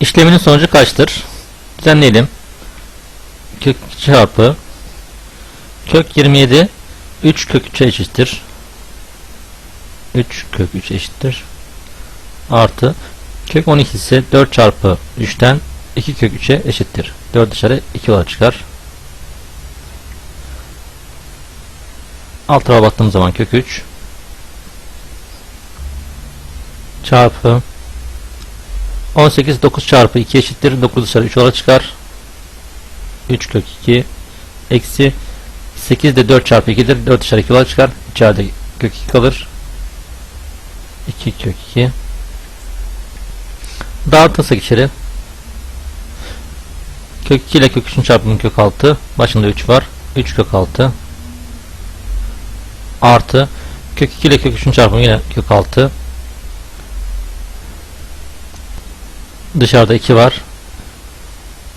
İşleminin sonucu kaçtır? Düzenleyelim. Kök çarpı kök 27 3 kök 3'e eşittir. 3 kök 3 eşittir. Artı kök 12 ise 4 çarpı 3'ten 2 kök 3'e eşittir. 4 dışarı 2 olarak çıkar. Alt tarafa baktığımız zaman kök 3 çarpı 18 9 çarpı 2 eşittir. 9 dışarı 3 olarak çıkar. 3 kök 2 eksi 8 de 4 çarpı 2'dir. 4 dışarı 2 olarak çıkar. İçeride kök 2 kalır. 2 kök 2 Dağıtırsak içeri kök 2 ile kök 3'ün çarpımı kök 6 başında 3 var. 3 kök 6 artı kök 2 ile kök 3'ün çarpımı yine kök 6 Dışarıda 2 var.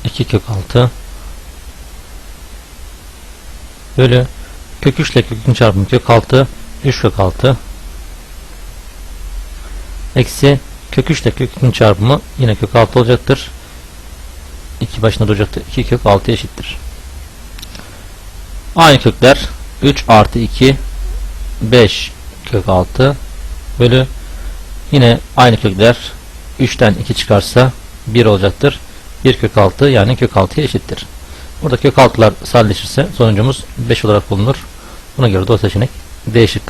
2 kök 6 bölü kök 3 ile kök 3'ün çarpımı kök 6 3 kök 6 eksi kök 3 ile kök 3'ün çarpımı yine kök 6 olacaktır. 2 başına duracaktır. 2 kök 6 eşittir. Aynı kökler 3 artı 2 5 kök 6 bölü yine aynı kökler 3'ten 2 çıkarsa 1 olacaktır. 1 kök 6 yani kök 6'ya eşittir. Burada kök 6'lar sadeleşirse sonucumuz 5 olarak bulunur. Buna göre doğru seçenek D şıkkı.